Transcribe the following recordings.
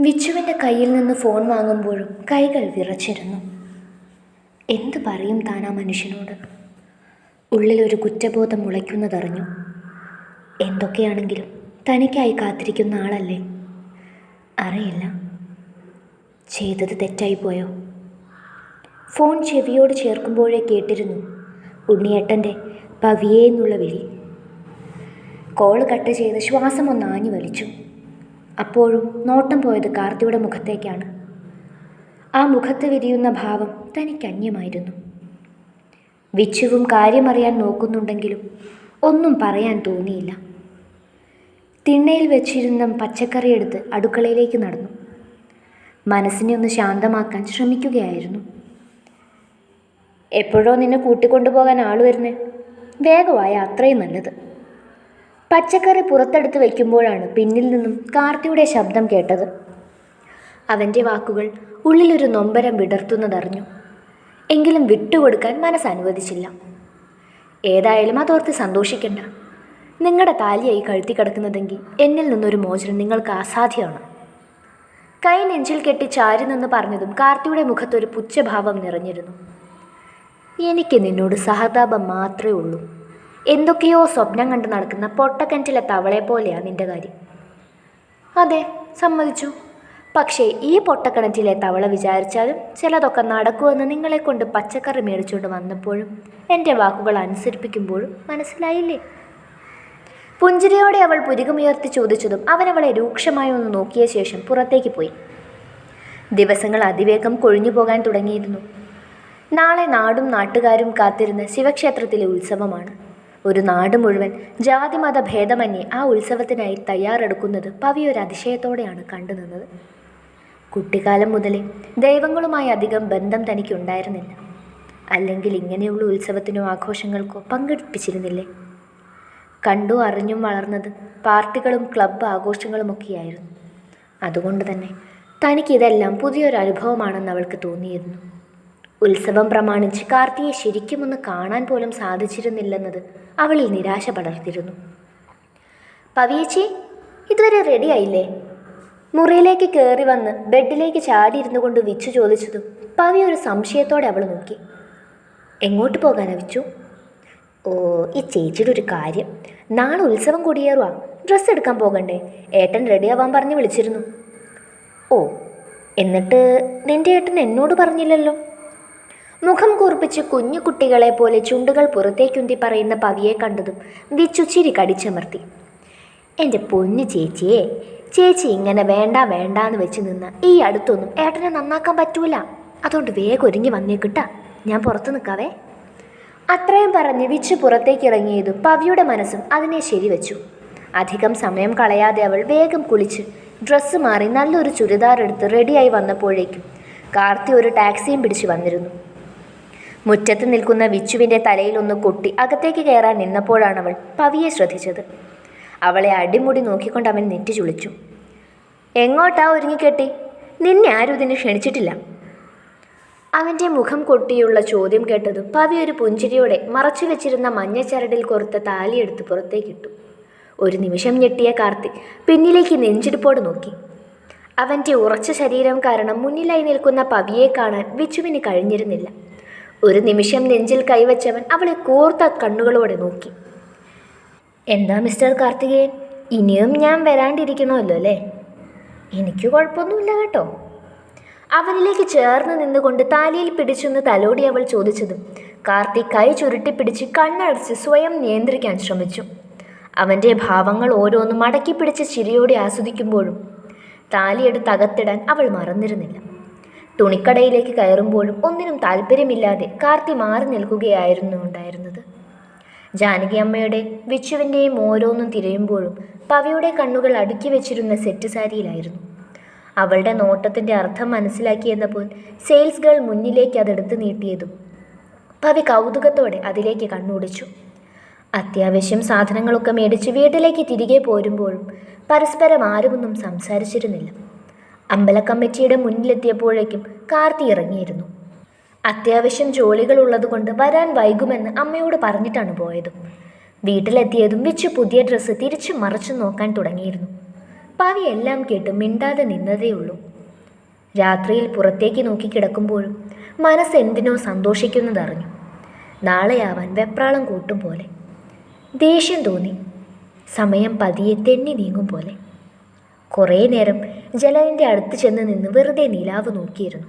വിച്ചുവിന്റെ കയ്യിൽ നിന്ന് ഫോൺ വാങ്ങുമ്പോഴും കൈകൾ വിറച്ചിരുന്നു. എന്തു പറയും താൻ ആ മനുഷ്യനോട്? ഉള്ളിലൊരു കുറ്റബോധം മുളയ്ക്കുന്നതറിഞ്ഞു. എന്തൊക്കെയാണെങ്കിലും തനിക്കായി കാത്തിരിക്കുന്ന ആളല്ലേ? അറിയില്ല. ചെയ്തത് തെറ്റായിപ്പോയോ ഫോൺ ചെവിയോട് ചേർക്കുമ്പോഴേ കേട്ടിരുന്നു ഉണ്ണിയേട്ടന്റെ പവിയേ എന്നുള്ള വിളി. കോൾ കട്ട് ചെയ്ത് ശ്വാസം ഒന്ന് ആഞ്ഞു വലിച്ചു. അപ്പോഴും നോട്ടം പോയത് കാർത്തിയുടെ മുഖത്തേക്കാണ്. ആ മുഖത്ത് വിരിയുന്ന ഭാവം തനിക്ക് അന്യമായിരുന്നു. വിച്ചുവും കാര്യമറിയാൻ നോക്കുന്നുണ്ടെങ്കിലും ഒന്നും പറയാൻ തോന്നിയില്ല. തിണ്ണയിൽ വെച്ചിരുന്ന പച്ചക്കറി എടുത്ത് അടുക്കളയിലേക്ക് നടന്നു. മനസ്സിനെ ഒന്ന് ശാന്തമാക്കാൻ ശ്രമിക്കുകയായിരുന്നു. എപ്പോഴോ നിന്നെ കൂട്ടിക്കൊണ്ടുപോകാൻ ആൾ വരുന്നേ. വേഗമായ അത്രയും നല്ലത്. പച്ചക്കറി പുറത്തെടുത്ത് വയ്ക്കുമ്പോഴാണ് പിന്നിൽ നിന്നും കാർത്തിയുടെ ശബ്ദം കേട്ടത്. അവന്റെ വാക്കുകൾ ഉള്ളിലൊരു നൊമ്പരം വിടർത്തുന്നതറിഞ്ഞു. എങ്കിലും വിട്ടുകൊടുക്കാൻ മനസ്സനുവദിച്ചില്ല ഏതായാലും അതോർത്ത് സന്തോഷിക്കണ്ട. നിങ്ങളുടെ താലിയായി കഴുത്തി കിടക്കുന്നതെങ്കിൽ എന്നിൽ നിന്നൊരു മോചനം നിങ്ങൾക്ക് അസാധ്യമാണ്. കൈ നെഞ്ചിൽ കെട്ടി ചാരി നിന്ന് പറഞ്ഞതും കാർത്തിയുടെ മുഖത്തൊരു പുച്ഛഭാവം നിറഞ്ഞിരുന്നു. എനിക്ക് നിന്നോട് സഹതാപം മാത്രമേ ഉള്ളൂ. എന്തൊക്കെയോ സ്വപ്നം കണ്ട് നടക്കുന്ന പൊട്ടക്കിണറ്റിലെ തവളെ പോലെയാണ് നിന്റെ കാര്യം. അതെ സമ്മതിച്ചു. പക്ഷേ ഈ പൊട്ടക്കിണറ്റിലെ തവള വിചാരിച്ചാലും ചിലതൊക്കെ നടക്കുമെന്ന് നിങ്ങളെ കൊണ്ട് പച്ചക്കറി മേടിച്ചുകൊണ്ട് വന്നപ്പോഴും എന്റെ വാക്കുകൾ അനുസരിപ്പിക്കുമ്പോഴും മനസ്സിലായില്ലേ? പുഞ്ചിരിയോടെ അവൾ പുരികമുയർത്തി ചോദിച്ചതും അവൻ അവളെ രൂക്ഷമായി ഒന്ന് നോക്കിയ ശേഷം പുറത്തേക്ക് പോയി. ദിവസങ്ങൾ അതിവേഗം കൊഴിഞ്ഞു പോകാൻ തുടങ്ങിയിരുന്നു. നാളെ നാടും നാട്ടുകാരും കാത്തിരുന്ന ശിവക്ഷേത്രത്തിലെ ഉത്സവമാണ്. ഒരു നാട് മുഴുവൻ ജാതിമത ഭേദമന്യേ ആ ഉത്സവത്തിനായി തയ്യാറെടുക്കുന്നത് പവി ഒരു അതിശയത്തോടെയാണ് കണ്ടുനിന്നത് കുട്ടിക്കാലം മുതലേ ദൈവങ്ങളുമായി അധികം ബന്ധം തനിക്കുണ്ടായിരുന്നില്ല. അല്ലെങ്കിൽ ഇങ്ങനെയുള്ള ഉത്സവത്തിനോ ആഘോഷങ്ങൾക്കോ പങ്കെടുപ്പിച്ചിരുന്നില്ലേ? കണ്ടു അറിഞ്ഞും വളർന്നത് പാർട്ടികളും ക്ലബ്ബ് ആഘോഷങ്ങളുമൊക്കെയായിരുന്നു. അതുകൊണ്ട് തന്നെ തനിക്കിതെല്ലാം പുതിയൊരു അനുഭവമാണെന്ന് അവൾക്ക് തോന്നിയിരുന്നു. ഉത്സവം പ്രമാണിച്ച് കാർത്തിയെ ശരിക്കുമൊന്ന് കാണാൻ പോലും സാധിച്ചിരുന്നില്ലെന്നത് അവളിൽ നിരാശ പടർത്തിരുന്നു പവിയേച്ചി ഇതുവരെ റെഡിയായില്ലേ മുറിയിലേക്ക് കയറി വന്ന് ബെഡിലേക്ക് ചാടിയിരുന്നു കൊണ്ട് വിച്ചു ചോദിച്ചതും പവി ഒരു സംശയത്തോടെ അവൾ നോക്കി. എങ്ങോട്ട് പോകാനാ വിച്ചു? ഓ ഈ ചേച്ചിയുടെ ഒരു കാര്യം. നാളെ ഉത്സവം കൊടിയേറുവാ. ഡ്രസ്സ് എടുക്കാൻ പോകണ്ടേ? ഏട്ടൻ റെഡിയാവാൻ പറഞ്ഞ് വിളിച്ചിരുന്നു. ഓ എന്നിട്ട് നിന്റെ ഏട്ടൻ എന്നോട് പറഞ്ഞില്ലല്ലോ? മുഖം കൂർപ്പിച്ച് കുഞ്ഞു കുട്ടികളെ പോലെ ചുണ്ടുകൾ പുറത്തേക്കുന്തി പറയുന്ന പവിയെ കണ്ടതും വിച്ചുച്ചിരി കടിച്ചമർത്തി. എന്റെ പൊന്നു ചേച്ചിയെ ചേച്ചി ഇങ്ങനെ വേണ്ട വേണ്ട എന്ന് വെച്ച് നിന്ന് ഈ അടുത്തൊന്നും ഏട്ടനെ നന്നാക്കാൻ പറ്റൂല. അതുകൊണ്ട് വേഗം ഒരുങ്ങി വന്നേക്കിട്ട ഞാൻ പുറത്ത് നിൽക്കാവേ അത്രയും പറഞ്ഞ് വിച്ച് പുറത്തേക്ക് ഇറങ്ങിയതും പവിയുടെ മനസ്സും അതിനെ ശരിവെച്ചു അധികം സമയം കളയാതെ അവൾ വേഗം കുളിച്ച് ഡ്രസ്സ് മാറി നല്ലൊരു ചുരിദാർ എടുത്ത് റെഡിയായി വന്നപ്പോഴേക്കും കാർത്തി ഒരു ടാക്സിയും പിടിച്ച് വന്നിരുന്നു. മുറ്റത്ത് നിൽക്കുന്ന വിച്ചുവിന്റെ തലയിലൊന്ന് കൊട്ടി അകത്തേക്ക് കയറാൻ നിന്നപ്പോഴാണ് അവൾ പവിയെ ശ്രദ്ധിച്ചത്. അവളെ അടിമുടി നോക്കിക്കൊണ്ട് അവൻ നെറ്റി ചുളിച്ചു. എങ്ങോട്ടാ ഒരുങ്ങിക്കെട്ടി? നിന്നെ ആരും ഇതിനെ ക്ഷണിച്ചിട്ടില്ല. അവന്റെ മുഖം കൊട്ടിയുള്ള ചോദ്യം കേട്ടതും പവി ഒരു പുഞ്ചിരിയോടെ മറച്ചു വെച്ചിരുന്ന മഞ്ഞച്ചരടിൽ കൊറുത്ത താലിയെടുത്ത് പുറത്തേക്കിട്ടു ഒരു നിമിഷം ഞെട്ടിയ കാർത്തി പിന്നിലേക്ക് നെഞ്ചിടിപ്പോട് നോക്കി. അവന്റെ ഉറച്ച ശരീരം കാരണം മുന്നിലായി നിൽക്കുന്ന പവിയെ കാണാൻ വിച്ചുവിന് കഴിഞ്ഞിരുന്നില്ല. ഒരു നിമിഷം നെഞ്ചിൽ കൈവച്ചവൻ അവളെ കൂർത്ത കണ്ണുകളോടെ നോക്കി. എന്താ മിസ്റ്റർ കാർത്തികേയൻ? ഇനിയും ഞാൻ വരാണ്ടിരിക്കണമല്ലോ അല്ലേ? എനിക്ക് കുഴപ്പമൊന്നുമില്ല കേട്ടോ. അവനിലേക്ക് ചേർന്ന് നിന്നുകൊണ്ട് താലിയിൽ പിടിച്ചെന്ന് തലോടി അവൾ ചോദിച്ചതും കാർത്തി കൈ ചുരുട്ടിപ്പിടിച്ച് കണ്ണടച്ച് സ്വയം നിയന്ത്രിക്കാൻ ശ്രമിച്ചു. അവന്റെ ഭാവങ്ങൾ ഓരോന്നും അടക്കിപ്പിടിച്ച് പിടിച്ച് ചിരിയോടെ ആസ്വദിക്കുമ്പോഴും താലിയെടുത്ത് അകത്തിടാൻ അവൾ മറന്നിരുന്നില്ല. തുണിക്കടയിലേക്ക് കയറുമ്പോഴും ഒന്നിനും താല്പര്യമില്ലാതെ കാർത്തി മാറി നിൽക്കുകയായിരുന്നു ഉണ്ടായിരുന്നത്. ജാനകി അമ്മയുടെ വിച്ചുവിന്റെയും ഓരോന്നും തിരയുമ്പോഴും പവിയുടെ കണ്ണുകൾ അടുക്കി വെച്ചിരുന്ന സെറ്റ് സാരിയിലായിരുന്നു. അവളുടെ നോട്ടത്തിന്റെ അർത്ഥം മനസ്സിലാക്കിയെന്നപ്പോൾ സെയിൽസ് ഗേൾ മുന്നിലേക്ക് അതെടുത്ത് നീട്ടിയതും പവി കൗതുകത്തോടെ അതിലേക്ക് കണ്ണോടിച്ചു. അത്യാവശ്യം സാധനങ്ങളൊക്കെ മേടിച്ച് വീട്ടിലേക്ക് തിരികെ പോരുമ്പോഴും പരസ്പരം ആരുമൊന്നും സംസാരിച്ചിരുന്നില്ല. അമ്പല കമ്മിറ്റിയുടെ മുന്നിലെത്തിയപ്പോഴേക്കും കാർത്തി ഇറങ്ങിയിരുന്നു. അത്യാവശ്യം ജോലികൾ ഉള്ളതുകൊണ്ട് വരാൻ വൈകുമെന്ന് അമ്മയോട് പറഞ്ഞിട്ടാണ് പോയത്. വീട്ടിലെത്തിയതും വിച്ചു പുതിയ ഡ്രസ്സ് തിരിച്ചു മറച്ചു നോക്കാൻ തുടങ്ങിയിരുന്നു. പാവി എല്ലാം കേട്ട് മിണ്ടാതെ നിന്നതേയുള്ളൂ. രാത്രിയിൽ പുറത്തേക്ക് നോക്കി കിടക്കുമ്പോഴും മനസ്സ് എന്തിനോ സന്തോഷിക്കുന്നതറിഞ്ഞു. നാളെയാവാൻ വെപ്രാളം കൂട്ടും പോലെ. ദേഷ്യം തോന്നി. സമയം പതിയെ തെന്നി നീങ്ങും പോലെ. കുറേ നേരം ജലാലിന്റെ അടുത്ത് ചെന്ന് നിന്ന് വെറുതെ നിലാവ് നോക്കിയിരുന്നു.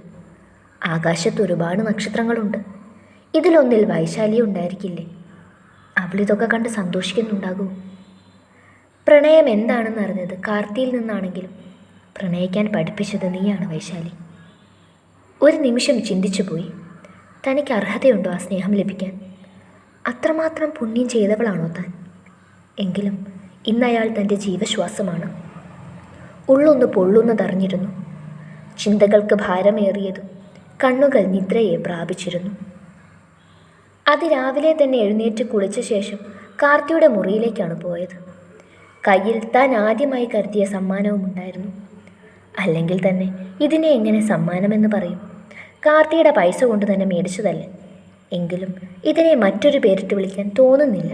ആകാശത്ത് ഒരുപാട് നക്ഷത്രങ്ങളുണ്ട്. ഇതിലൊന്നിൽ വൈശാലി ഉണ്ടായിരിക്കില്ലേ? അവളിതൊക്കെ കണ്ട് സന്തോഷിക്കുന്നുണ്ടാകൂ പ്രണയം എന്താണെന്ന് അറിഞ്ഞത് കാർത്തിയിൽ നിന്നാണെങ്കിലും പ്രണയിക്കാൻ പഠിപ്പിച്ചത് നീയാണ് വൈശാലി. ഒരു നിമിഷം ചിന്തിച്ചു പോയി. തനിക്ക് അർഹതയുണ്ടോ ആ സ്നേഹം ലഭിക്കാൻ? അത്രമാത്രം പുണ്യം ചെയ്തവളാണോ താൻ? എങ്കിലും ഇന്നയാൾ തന്റെ ജീവശ്വാസമാണ്. ഉള്ളൊന്ന് പൊള്ളുന്നതറിഞ്ഞിരുന്നു. ചിന്തകൾക്ക് ഭാരമേറിയതും കണ്ണുകൾ നിദ്രയെ പ്രാപിച്ചിരുന്നു. അതിരാവിലെ തന്നെ എഴുന്നേറ്റ് കുളിച്ച ശേഷം കാർത്തിയുടെ മുറിയിലേക്കാണ് പോയത്. കയ്യിൽ താൻ ആദ്യമായി കരുതിയ സമ്മാനവും ഉണ്ടായിരുന്നു അല്ലെങ്കിൽ തന്നെ ഇതിനെ എങ്ങനെ സമ്മാനമെന്ന് പറയും. കാർത്തിയുടെ പൈസ കൊണ്ട് തന്നെ മേടിച്ചതല്ലേ. എങ്കിലും ഇതിനെ മറ്റൊരു പേരിട്ട് വിളിക്കാൻ തോന്നുന്നില്ല.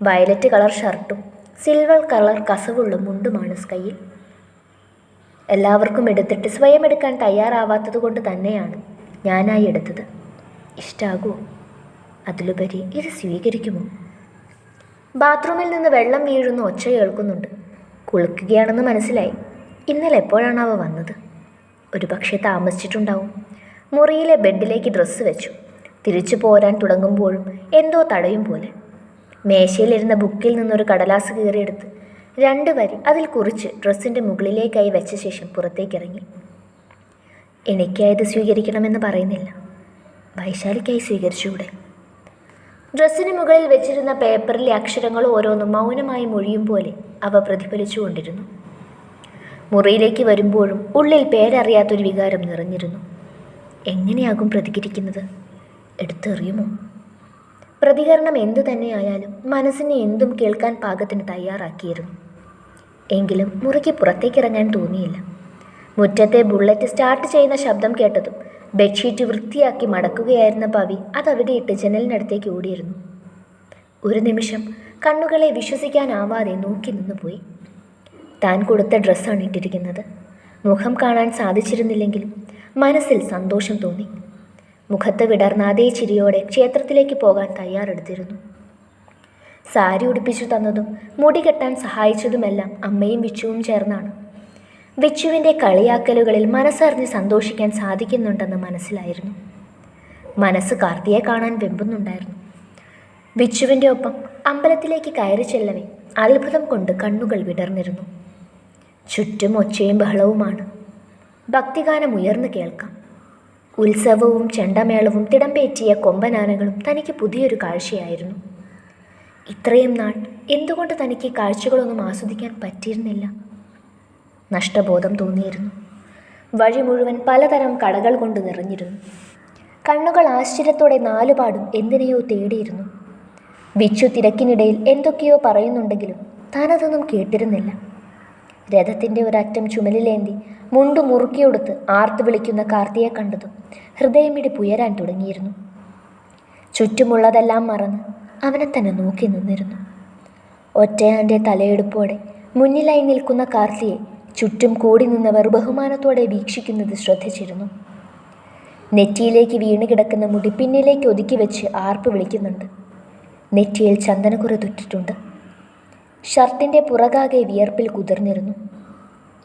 വയലറ്റ് കളർ ഷർട്ടും സിൽവർ കളർ കസവുള്ള മുണ്ടുമാണ് കയ്യിൽ എല്ലാവർക്കും എടുത്തിട്ട് സ്വയം എടുക്കാൻ തയ്യാറാവാത്തത് കൊണ്ട് തന്നെയാണ് ഞാനായി എടുത്തത്. ഇഷ്ടാകൂ? അതിലുപരി ഇത് സ്വീകരിക്കുമോ? ബാത്റൂമിൽ നിന്ന് വെള്ളം വീഴുന്ന ഒച്ച കേൾക്കുന്നുണ്ട്. കുളിക്കുകയാണെന്ന് മനസ്സിലായി. ഇന്നലെ എപ്പോഴാണ് അവ വന്നത്? ഒരു പക്ഷേ താമസിച്ചിട്ടുണ്ടാവും. മുറിയിലെ ബെഡിലേക്ക് ഡ്രസ്സ് വെച്ചു. തിരിച്ചു പോരാൻ തുടങ്ങുമ്പോഴും എന്തോ തടയും പോലെ. മേശയിലിരുന്ന ബുക്കിൽ നിന്നൊരു കടലാസ് കീറിയെടുത്ത് രണ്ട് വരി. അതിൽ കുറിച്ച് ഡ്രസ്സിന്റെ മുകളിലേക്കായി വെച്ച ശേഷം പുറത്തേക്കിറങ്ങി. എനിക്കായത് സ്വീകരിക്കണമെന്ന് പറയുന്നില്ല. വൈശാലിക്കായി സ്വീകരിച്ചുകൂടെ? ഡ്രസ്സിന് മുകളിൽ വെച്ചിരുന്ന പേപ്പറിലെ അക്ഷരങ്ങൾ ഓരോന്നും മൗനമായി മൊഴിയും പോലെ അവ പ്രതിഫലിച്ചുകൊണ്ടിരുന്നു. മുറിയിലേക്ക് വരുമ്പോഴും ഉള്ളിൽ പേരറിയാത്തൊരു വികാരം നിറഞ്ഞിരുന്നു. എങ്ങനെയാകും പ്രതികരിക്കുന്നത്? എടുത്തെറിയുമോ? പ്രതികരണം എന്തു തന്നെയായാലും മനസ്സിനെ എന്തും കേൾക്കാൻ പാകത്തിന് തയ്യാറാക്കിയിരുന്നു. എങ്കിലും മുറിക്ക് പുറത്തേക്കിറങ്ങാൻ തോന്നിയില്ല. മുറ്റത്തെ ബുള്ളറ്റ് സ്റ്റാർട്ട് ചെയ്യുന്ന ശബ്ദം കേട്ടതും ബെഡ്ഷീറ്റ് വൃത്തിയാക്കി മടക്കുകയായിരുന്ന പവി അതവിടെ ഇട്ട് ജനലിനടുത്തേക്ക് ഓടിയിരുന്നു. ഒരു നിമിഷം കണ്ണുകളെ വിശ്വസിക്കാനാവാതെ നോക്കി നിന്നുപോയി താൻ കൊടുത്ത ഡ്രസ്സാണ് ഇട്ടിരിക്കുന്നത്. മുഖം കാണാൻ സാധിച്ചിരുന്നില്ലെങ്കിലും മനസ്സിൽ സന്തോഷം തോന്നി. മുഖത്ത് വിടർന്ന അതേ ചിരിയോടെ ക്ഷേത്രത്തിലേക്ക് പോകാൻ തയ്യാറെടുത്തിരുന്നു. സാരി ഉടുപ്പിച്ചു തന്നതും മുടി കെട്ടാൻ സഹായിച്ചതുമെല്ലാം അമ്മയും വിച്ചുവും ചേർന്നാണ്. വിച്ചുവിന്റെ കളിയാക്കലുകളിൽ മനസ്സറിഞ്ഞ് സന്തോഷിക്കാൻ സാധിക്കുന്നുണ്ടെന്ന് മനസ്സിലായിരുന്നു. മനസ്സ് കാർത്തിയെ കാണാൻ വെമ്പുന്നുണ്ടായിരുന്നു. വിച്ചുവിന്റെ ഒപ്പം അമ്പലത്തിലേക്ക് കയറി ചെല്ലവേ അത്ഭുതം കൊണ്ട് കണ്ണുകൾ വിടർന്നിരുന്നു. ചുറ്റും ഒച്ചയും ബഹളവുമാണ്. ഭക്തിഗാനം ഉയർന്നു കേൾക്കാം. ഉത്സവവും ചെണ്ടമേളവും തിടമ്പേറ്റിയ കൊമ്പനാനകളും തനിക്ക് പുതിയൊരു കാഴ്ചയായിരുന്നു. ഇത്രയും നാൾ എന്തുകൊണ്ട് തനിക്ക് കാഴ്ചകളൊന്നും ആസ്വദിക്കാൻ പറ്റിയിരുന്നില്ല? നഷ്ടബോധം തോന്നിയിരുന്നു. വഴി മുഴുവൻ പലതരം കടകൾ കൊണ്ട് നിറഞ്ഞിരുന്നു. കണ്ണുകൾ ആശ്ചര്യത്തോടെ നാലുപാടും എന്തിനെയോ തേടിയിരുന്നു. വിച്ചു തിരക്കിനിടയിൽ എന്തൊക്കെയോ പറയുന്നുണ്ടെങ്കിലും താനതൊന്നും കേട്ടിരുന്നില്ല. രഥത്തിന്റെ ഒരറ്റം ചുമലിലേന്തി മുണ്ടു മുറുക്കിയെടുത്ത് ആർത്തു വിളിക്കുന്ന കാർത്തിയെ കണ്ടതും ഹൃദയമിടിപ്പുയരാൻ തുടങ്ങിയിരുന്നു. ചുറ്റുമുള്ളതെല്ലാം മറന്ന് അവനെ തന്നെ നോക്കി നിന്നിരുന്നു. ഒറ്റയാന്റെ തലയെടുപ്പോടെ മുന്നിലായി നിൽക്കുന്ന കാർത്തിയെ ചുറ്റും കൂടി നിന്നവർ ബഹുമാനത്തോടെ വീക്ഷിക്കുന്നത് ശ്രദ്ധിച്ചിരുന്നു. നെറ്റിയിലേക്ക് വീണ് കിടക്കുന്ന മുടി പിന്നിലേക്ക് ഒതുക്കി വെച്ച് ആർപ്പ് വിളിക്കുന്നുണ്ട്. നെറ്റിയിൽ ചന്ദനക്കുറ തൊറ്റിട്ടുണ്ട്. ഷർട്ടിന്റെ പുറകാകെ വിയർപ്പിൽ കുതിർന്നിരുന്നു.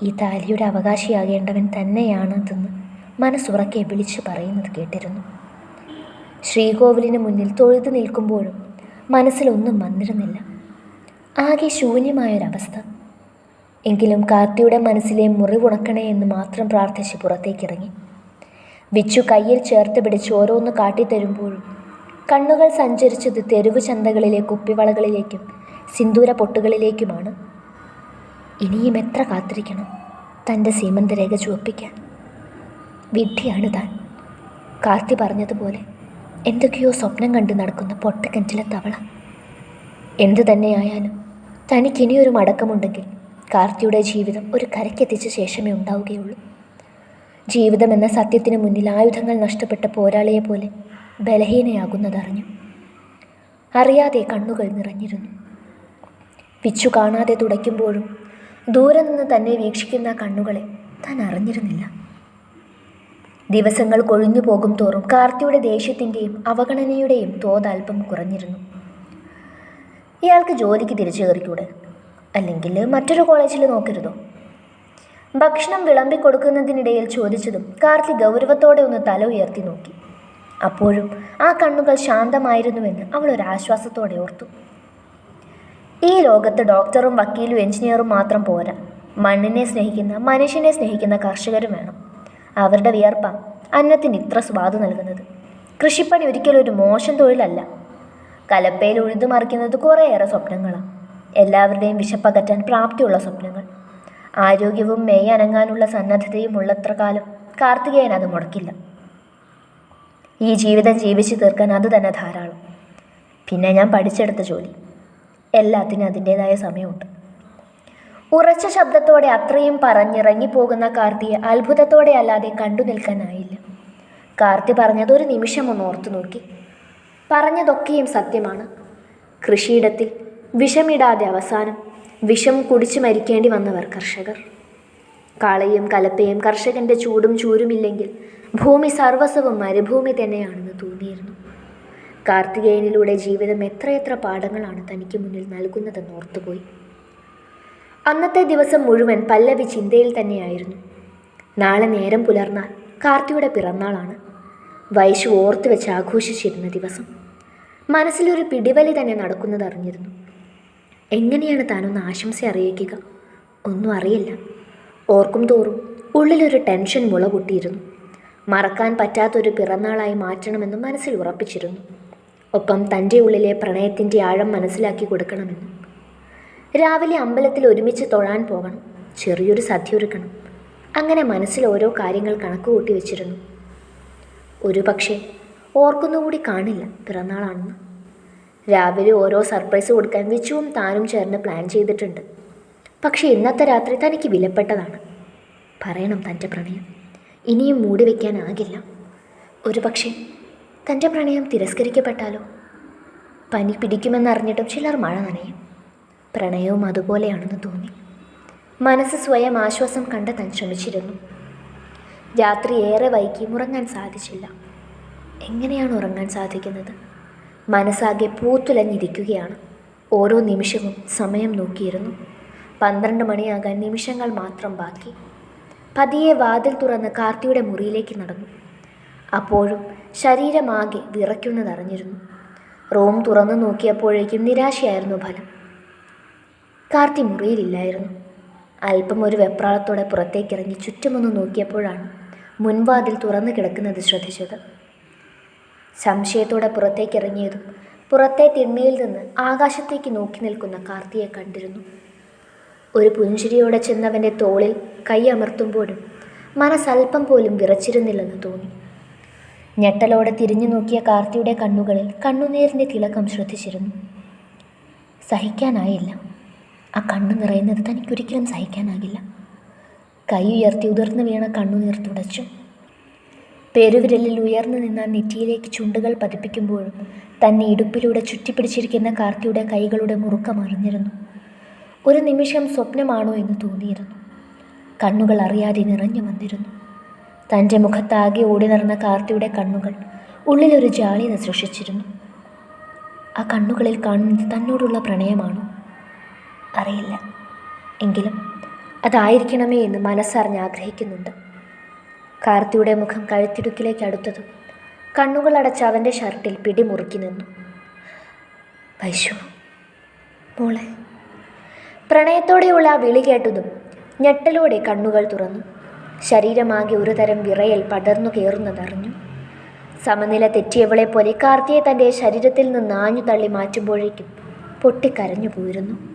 ഈ താലിയുടെ അവകാശിയാകേണ്ടവൻ തന്നെയാണതെന്ന് മനസ്സുറക്കെ വിളിച്ചു പറയുന്നത് കേട്ടിരുന്നു. ശ്രീകോവിലിന് മുന്നിൽ തൊഴുതു നിൽക്കുമ്പോഴും മനസ്സിലൊന്നും വന്നിരുന്നില്ല. ആകെ ശൂന്യമായൊരവസ്ഥ. എങ്കിലും കാർത്തിയുടെ മനസ്സിലെ മുറിവുണക്കണേ എന്ന് മാത്രം പ്രാർത്ഥിച്ച് പുറത്തേക്കിറങ്ങി. വിച്ചു കയ്യിൽ ചേർത്ത് പിടിച്ച് ഓരോന്ന് കാട്ടിത്തരുമ്പോഴും കണ്ണുകൾ സഞ്ചരിച്ചത് തെരുവ് ചന്തകളിലെ കുപ്പിവളകളിലേക്കും സിന്ദൂര പൊട്ടുകളിലേക്കുമാണ്. ഇനിയും എത്ര കാത്തിരിക്കണം തന്റെ സീമന്തരേഖ ചുവപ്പിക്കാൻ? വിഡ്ഢിയാണ് താൻ. കാർത്തി പറഞ്ഞതുപോലെ എന്തൊക്കെയോ സ്വപ്നം കണ്ട് നടക്കുന്ന പൊട്ടക്കിണറ്റിലെ തവള. എന്തു തന്നെയായാലും തനിക്കിനിയൊരു മടക്കമുണ്ടെങ്കിൽ കാർത്തിയുടെ ജീവിതം ഒരു കരയ്ക്കെത്തിച്ച ശേഷമേ ഉണ്ടാവുകയുള്ളൂ. ജീവിതം എന്ന സത്യത്തിന് മുന്നിൽ ആയുധങ്ങൾ നഷ്ടപ്പെട്ട പോരാളിയെ പോലെ ബലഹീനയാകുന്നതറിഞ്ഞു. അറിയാതെ കണ്ണുകൾ നിറഞ്ഞിരുന്നു. പിച്ചു കാണാതെ തുടയ്ക്കുമ്പോഴും ദൂരെ നിന്ന് തന്നെ വീക്ഷിക്കുന്ന കണ്ണുകളെ താൻ അറിഞ്ഞിരുന്നില്ല. ദിവസങ്ങൾ കൊഴിഞ്ഞു പോകും തോറും കാർത്തിയുടെ ദേഷ്യത്തിന്റെയും അവഗണനയുടെയും തോതൽപ്പം കുറഞ്ഞിരുന്നു. ഇയാൾക്ക് ജോലിക്ക് തിരിച്ചു കയറിക്കൂടെ? അല്ലെങ്കിൽ മറ്റൊരു കോളേജിൽ നോക്കരുതോ? ഭക്ഷണം വിളമ്പിക്കൊടുക്കുന്നതിനിടയിൽ ചോദിച്ചതും കാർത്തി ഗൗരവത്തോടെ ഒന്ന് തല ഉയർത്തി നോക്കി. അപ്പോഴും ആ കണ്ണുകൾ ശാന്തമായിരുന്നുവെന്ന് അവൾ ഒരു ആശ്വാസത്തോടെ ഓർത്തു. ഈ ലോകത്ത് ഡോക്ടറും വക്കീലും എഞ്ചിനീയറും മാത്രം പോരാ. മണ്ണിനെ സ്നേഹിക്കുന്ന മനുഷ്യനെ സ്നേഹിക്കുന്ന കർഷകരും വേണം. അവരുടെ വിയർപ്പ അന്നത്തിന് ഇത്ര സ്വാദ് നൽകുന്നത്. കൃഷിപ്പണി ഒരിക്കലും ഒരു മോശം തൊഴിലല്ല. കലപ്പയിൽ ഉഴുതു മറിക്കുന്നത് കുറേയേറെ സ്വപ്നങ്ങളാണ് എല്ലാവരുടെയും വിശപ്പകറ്റാൻ പ്രാപ്തിയുള്ള സ്വപ്നങ്ങൾ. ആരോഗ്യവും മെയ് അനങ്ങാനുള്ള സന്നദ്ധതയും ഉള്ളത്ര കാലം കാർത്തികേയൻ അത് മുടക്കില്ല. ഈ ജീവിതം ജീവിച്ചു തീർക്കാൻ അത് തന്നെ ധാരാളം. പിന്നെ ഞാൻ പഠിച്ചെടുത്ത ജോലി. എല്ലാത്തിനും അതിന്റേതായ സമയമുണ്ട്. ഉറച്ച ശബ്ദത്തോടെ അത്രയും പറഞ്ഞിറങ്ങിപ്പോകുന്ന കാർത്തിയെ അത്ഭുതത്തോടെ അല്ലാതെ കണ്ടു നിൽക്കാനായില്ല. കാർത്തി പറഞ്ഞത് ഒരു നിമിഷം ഒന്ന് ഓർത്തു നോക്കി. പറഞ്ഞതൊക്കെയും സത്യമാണ്. കൃഷിയിടത്തിൽ വിഷമിടാതെ അവസാനം വിഷം കുടിച്ചു മരിക്കേണ്ടി വന്നവർ കർഷകർ. കാളയും കലപ്പയും കർഷകന്റെ ചൂടും ചൂരുമില്ലെങ്കിൽ ഭൂമി സർവസ്വവും മരുഭൂമി തന്നെയാണെന്ന് തോന്നിയിരുന്നു കാർത്തികേയനിലൂടെ ജീവിതം എത്രയെത്ര പാഠങ്ങളാണ് തനിക്ക് മുന്നിൽ നൽകുന്നതെന്ന് ഓർത്തുപോയി. അന്നത്തെ ദിവസം മുഴുവൻ പല്ലവി ചിന്തയിൽ തന്നെയായിരുന്നു. നാളെ നേരം പുലർന്നാൽ കാർത്തിയുടെ പിറന്നാളാണ്. വൈശു ഓർത്തു വെച്ച് ആഘോഷിച്ചിരുന്ന ദിവസം. മനസ്സിലൊരു പിടിവലി തന്നെ നടക്കുന്നത് അറിഞ്ഞിരുന്നു എങ്ങനെയാണ് താനൊന്ന് ആശംസ അറിയിക്കുക? ഒന്നും അറിയില്ല. ഓർക്കും തോറും ഉള്ളിലൊരു ടെൻഷൻ മുള പൊട്ടിയിരുന്നു. മറക്കാൻ പറ്റാത്തൊരു പിറന്നാളായി മാറ്റണമെന്ന് മനസ്സിൽ ഉറപ്പിച്ചിരുന്നു. ഒപ്പം തന്റെ ഉള്ളിലെ പ്രണയത്തിന്റെ ആഴം മനസ്സിലാക്കി കൊടുക്കണമെന്നും. രാവിലെ അമ്പലത്തിൽ ഒരുമിച്ച് തൊഴാൻ പോകണം. ചെറിയൊരു സദ്യ ഒരുക്കണം അങ്ങനെ മനസ്സിൽ ഓരോ കാര്യങ്ങൾ കണക്ക് കൂട്ടി വെച്ചിരുന്നു. ഒരു പക്ഷേ ഓർക്കുന്നുകൂടി കാണില്ല പിറന്നാളാണെന്ന്. രാവിലെ ഓരോ സർപ്രൈസ് കൊടുക്കാൻ വിച്ചുവും താനും ചേർന്ന് പ്ലാൻ ചെയ്തിട്ടുണ്ട്. പക്ഷേ ഇന്നത്തെ രാത്രി തനിക്ക് വിലപ്പെട്ടതാണ്. പറയണം തന്റെ പ്രണയം. ഇനിയും മൂടി വയ്ക്കാനാകില്ല ഒരു പക്ഷേ തന്റെ പ്രണയം തിരസ്കരിക്കപ്പെട്ടാലോ? പനി പിടിക്കുമെന്നറിഞ്ഞിട്ടും ചിലർ മഴ നനയും. പ്രണയവും അതുപോലെയാണെന്ന് തോന്നി. മനസ്സ് സ്വയം ആശ്വാസം കണ്ടെത്താൻ ശ്രമിച്ചിരുന്നു. രാത്രി ഏറെ വൈകി ഉറങ്ങാൻ സാധിച്ചില്ല. എങ്ങനെയാണ് ഉറങ്ങാൻ സാധിക്കുന്നത്? മനസ്സാകെ പൂത്തുലഞ്ഞിരിക്കുകയാണ്. ഓരോ നിമിഷവും സമയം നോക്കിയിരുന്നു. പന്ത്രണ്ട് മണിയാകാൻ നിമിഷങ്ങൾ മാത്രം ബാക്കി. പതിയെ വാതിൽ തുറന്ന് കാർത്തിയുടെ മുറിയിലേക്ക് നടന്നു. അപ്പോഴും ശരീരമാകെ വിറയ്ക്കുന്നതറിഞ്ഞിരുന്നു. റൂം തുറന്നു നോക്കിയപ്പോഴേക്കും നിരാശയായിരുന്നു ഫലം. കാർത്തി മുറിയിലില്ലായിരുന്നു. അല്പം ഒരു വെപ്രാളത്തോടെ പുറത്തേക്കിറങ്ങി ചുറ്റുമൊന്ന് നോക്കിയപ്പോഴാണ് മുൻവാതിൽ തുറന്നു കിടക്കുന്നത് ശ്രദ്ധിച്ചത്. സംശയത്തോടെ പുറത്തേക്കിറങ്ങിയതും പുറത്തെ തിണ്ണയിൽ നിന്ന് ആകാശത്തേക്ക് നോക്കി നിൽക്കുന്ന കാർത്തിയെ കണ്ടിരുന്നു. ഒരു പുഞ്ചിരിയോടെ ചെന്നവന്റെ തോളിൽ കൈ അമർത്തുമ്പോഴും മനസ്സൽപ്പം പോലും വിറച്ചിരുന്നില്ലെന്ന് തോന്നി. ഞെട്ടലോടെ തിരിഞ്ഞു നോക്കിയ കാർത്തിയുടെ കണ്ണുകളിൽ കണ്ണുനീരിന്റെ തിളക്കം ശ്രദ്ധിച്ചിരുന്നു. സഹിക്കാനായില്ല. ആ കണ്ണു നിറയുന്നത് തനിക്കൊരിക്കലും സഹിക്കാനാകില്ല. കൈ ഉയർത്തി ഉതിർന്നു വീണ കണ്ണുനീർ തുടച്ചു. പെരുവിരലിൽ ഉയർന്നു നിന്ന നെറ്റിയിലേക്ക് ചുണ്ടുകൾ പതിപ്പിക്കുമ്പോഴും തന്നെ ഇടുപ്പിലൂടെ ചുറ്റിപ്പിടിച്ചിരിക്കുന്ന കാർത്തിയുടെ കൈകളുടെ മുറുക്കം അറിഞ്ഞിരുന്നു. ഒരു നിമിഷം സ്വപ്നമാണോ എന്ന് തോന്നിയിരുന്നു. കണ്ണുകൾ അറിയാതെ നിറഞ്ഞു വന്നിരുന്നു. തന്റെ മുഖത്താകെ ഓടി നടന്ന കാർത്തിയുടെ കണ്ണുകൾ ഉള്ളിലൊരു ജാളിത സൃഷ്ടിച്ചിരുന്നു. ആ കണ്ണുകളിൽ കാണുന്നത് തന്നോടുള്ള പ്രണയമാണോ? അറിയില്ല. എങ്കിലും അതായിരിക്കണമേ എന്ന് മനസ്സറിഞ്ഞ് ആഗ്രഹിക്കുന്നുണ്ട്. കാർത്തിയുടെ മുഖം കഴുത്തിടുക്കിലേക്ക് അടുത്തതും കണ്ണുകളടച്ച് അവന്റെ ഷർട്ടിൽ പിടിമുറുക്കി നിന്നു. വൈശു മോളെ. പ്രണയത്തോടെയുള്ള ആ വിളി കേട്ടതും ഞെട്ടലോടെ കണ്ണുകൾ തുറന്നു. ശരീരമാകെ ഒരു തരം വിറയൽ പടർന്നു കയറുന്നതറിഞ്ഞു. സമനില തെറ്റിയവളെ പോലെ കാർത്തിയെ തന്റെ ശരീരത്തിൽ നിന്ന് ആഞ്ഞു തള്ളി മാറ്റുമ്പോഴേക്കും പൊട്ടിക്കരഞ്ഞു പോയിരുന്നു.